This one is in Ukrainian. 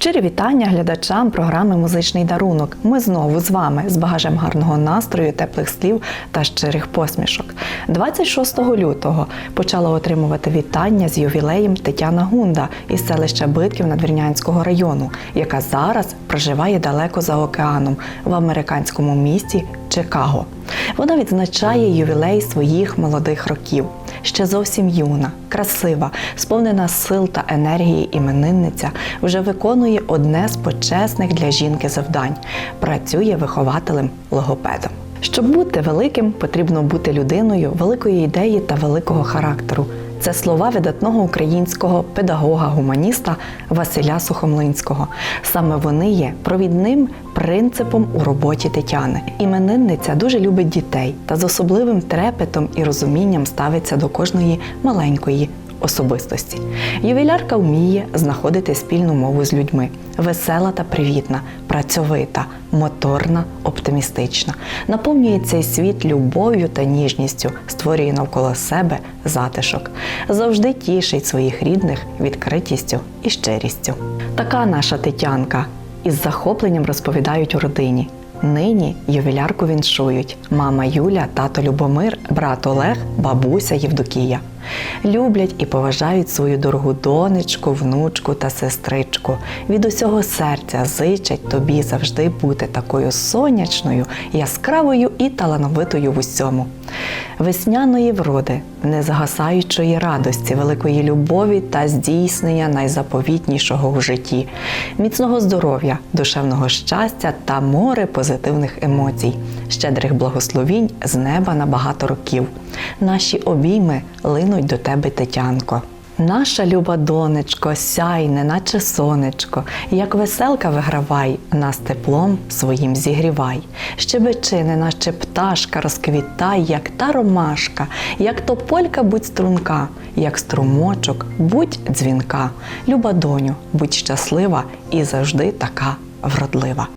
Щирі вітання глядачам програми Музичний дарунок. Ми знову з вами з багажем гарного настрою, теплих слів та щирих посмішок. 26 лютого почала отримувати вітання з ювілеєм Тетяна Гунда із селища Битків Надвірнянського району, яка зараз проживає далеко за океаном в американському місті Чикаго. Вона відзначає ювілей своїх молодих років. Ще зовсім юна, красива, сповнена сил та енергії іменинниця вже виконує одне з почесних для жінки завдань працює вихователем логопедом. Щоб бути великим, потрібно бути людиною великої ідеї та великого характеру. Це слова видатного українського педагога-гуманіста Василя Сухомлинського. Саме вони є провідним принципом у роботі Тетяни. Іменинниця дуже любить дітей та з особливим трепетом і розумінням ставиться до кожної маленької особистості. Ювілярка вміє знаходити спільну мову з людьми, весела та привітна, працьовита, моторна, оптимістична, наповнює цей світ любов'ю та ніжністю, створює навколо себе затишок, завжди тішить своїх рідних відкритістю і щирістю. Така наша Тетянка із захопленням розповідають у родині. Нині ювілярку віншують мама Юля, тато Любомир, брат Олег, бабуся Євдокія. Люблять і поважають свою дорогу донечку, внучку та сестричку. Від усього серця зичать тобі завжди бути такою сонячною, яскравою і талановитою в усьому. Весняної вроди, незгасаючої радості, великої любові та здійснення найзаповітнішого у житті, міцного здоров'я, душевного щастя та море позитивних емоцій, щедрих благословінь з неба на багато років. Наші обійми линуть до тебе, Тетянко. Наша люба донечко, сяй, неначе сонечко, як веселка вигравай, нас теплом своїм зігрівай. Щебечи, неначе пташка, розквітай, як та ромашка, як тополька будь струнка, як струмочок, будь дзвінка. Люба доню, будь щаслива і завжди така вродлива.